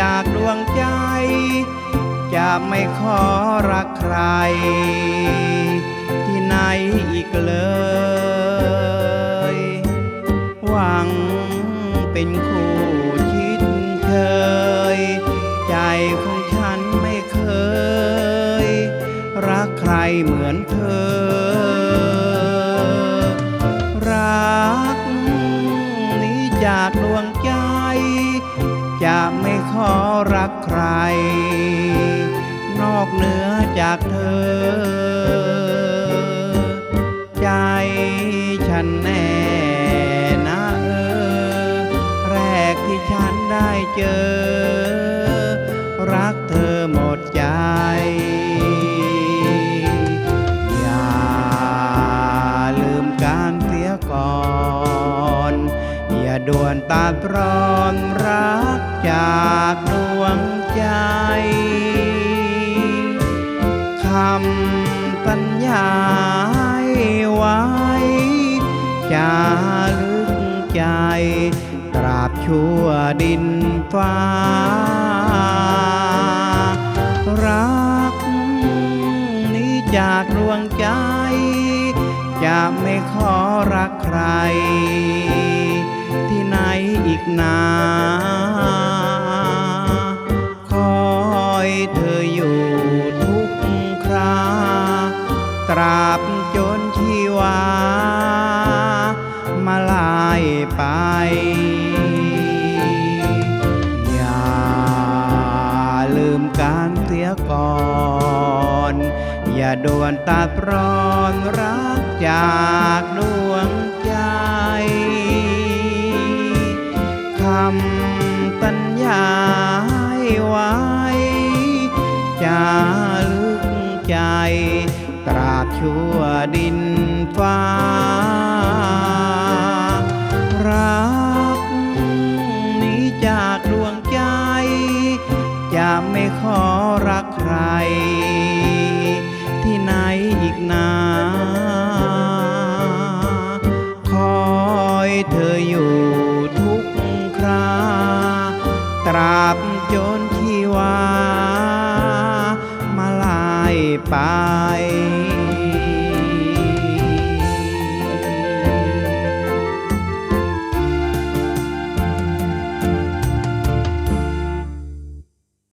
จากดวงใจ จะไม่ขอรักใคร ที่ไหนอีกเลย หวังเป็นคู่ชิดเคย ใจของฉันไม่เคย รักใครเหมือนเธอ จะไม่ขอรักใคร นอกเหนือจากเธอ ใจฉันแน่นะเออ แรกที่ฉันได้เจอ ด่วนตัดรอนรักจากดวงใจคำสัญญาไว้ จะลึกใจตราบชั่วดินฟ้า รักนี้จากดวงใจ จะไม่ขอรักใคร อีกนา คอยเธออยู่ทุกครา ตราบจนชีวา มาลายไปอย่าลืมการเสียก่อนอย่าด่วนตัดร้อนรักจากดวง ไว้จะลึกใจ ตราบชั่วดินฟ้า รักนี้จากดวงใจ จะไม่ขอรักใคร ที่ไหนอีกนาคาบโจนที่ว่า มาลายไป